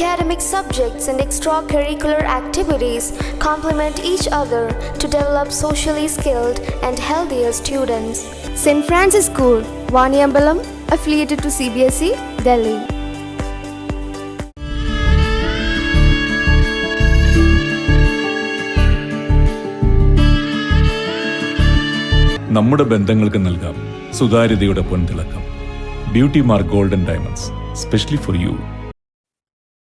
Academic subjects and extracurricular activities complement each other to develop socially skilled and healthier students. St. Francis School, Vaniambalam, affiliated to CBSE, E, Delhi. നമ്മുടെ ബന്ധങ്ങൾക്ക് നൽകാം സുതാര്യതയുടെ പൊൻതിളക്കം beauty mark golden diamonds specially for you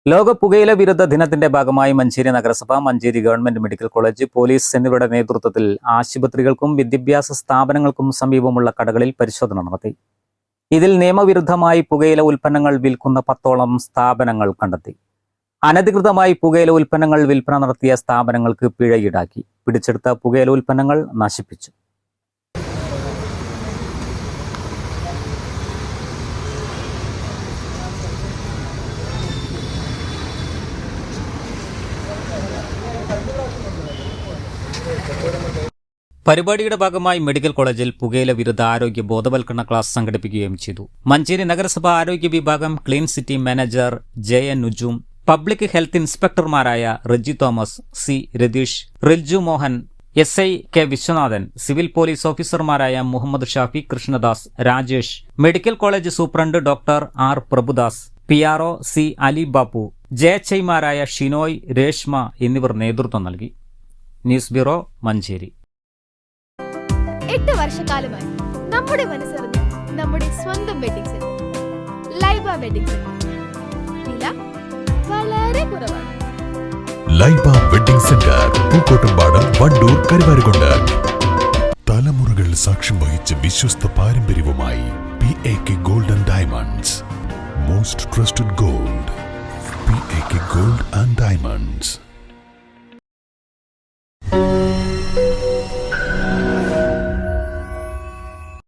ലോക പുകയില വിരുദ്ധ ദിനത്തിന്റെ ഭാഗമായി മഞ്ചേരി നഗരസഭ Manjeri government medical college police എന്നിവരുടെ നേതൃത്വത്തിൽ ആശുപത്രികൾക്കും വിദ്യാഭ്യാസ സ്ഥാപനങ്ങൾക്കും സമീപമുള്ള കടകളിൽ പരിശോധന നടത്തി. ഇതിൽ നിയമവിരുദ്ധമായി പുകയില ഉൽപ്പന്നങ്ങൾ വിൽക്കുന്ന പത്തോളം സ്ഥാപനങ്ങൾ കണ്ടെത്തി. അനധികൃതമായി പുകയില ഉൽപ്പന്നങ്ങൾ വിൽപ്പന നടത്തിയ സ്ഥാപനങ്ങൾക്ക് പിഴ ഈടാക്കി. പിടിച്ചെടുത്ത പുകയില ഉൽപ്പന്നങ്ങൾ നശിപ്പിച്ചു. പരിപാടിയുടെ ഭാഗമായി മെഡിക്കൽ കോളേജിൽ പുകയില വിരുദ്ധ ആരോഗ്യ ബോധവൽക്കരണ ക്ലാസ് സംഘടിപ്പിക്കുകയും ചെയ്തു. മഞ്ചേരി നഗരസഭ ആരോഗ്യ വിഭാഗം clean city manager J N Nujum public health ഇൻസ്പെക്ടർമാരായ Riji Thomas C Ratheesh Rilju Mohan S I K Viswanathan civil police ഓഫീസർമാരായ Muhammad Shafi Krishnadas Rajesh medical college superintendent doctor R Prabhudas P R O C Ali Bappu J H Shinoy Reshma എന്നിവർ നേതൃത്വം നൽകി. News bureau Manjeri. എട്ട് വർഷക്കാലമായി നമ്മുടെ മനസ്സറിഞ്ഞ് നമ്മുടെ സ്വന്തം wedding centre Laiba wedding centre വില വളരെ കുറവാണ്. Laiba wedding centre Pookkottumpadam Wandoor Karuvarakundu. തലമുറകൾ സാക്ഷ്യം വഹിച്ച വിശ്വസ്ത പാരമ്പര്യവുമായി P A K golden diamonds most trusted gold P A K gold and diamonds